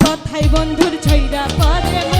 কথাই বন্ধুর ছইরা করে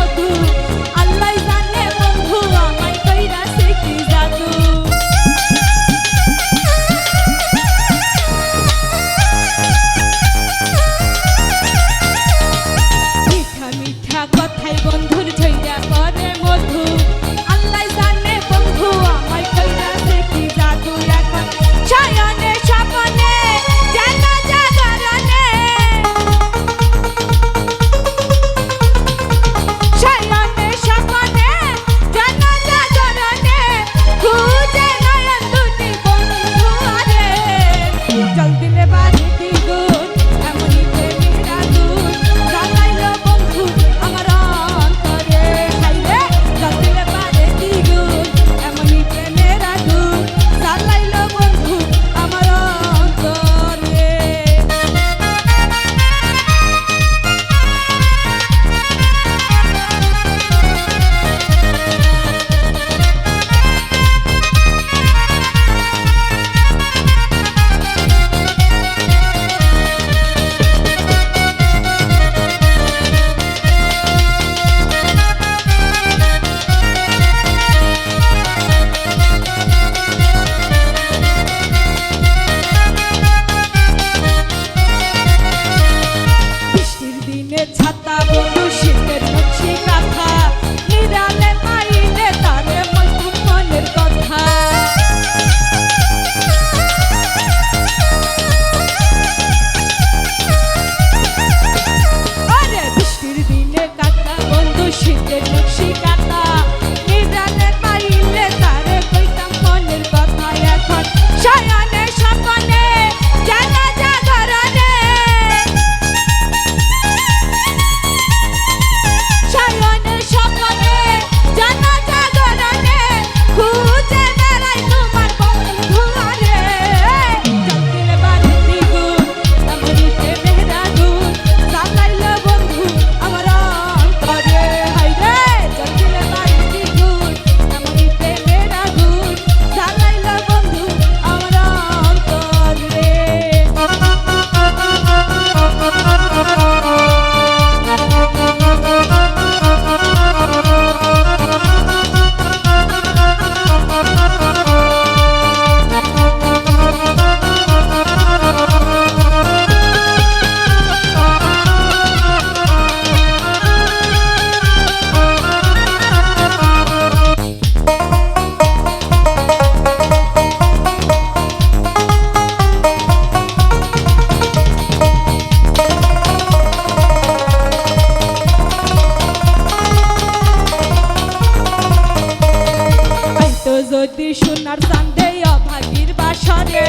কান্দে অভাগীর বাসরে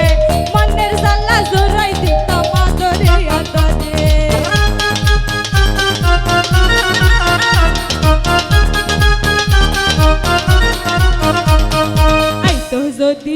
মনের জাল্লা জোরাই দিত মাদরে অদরে যদি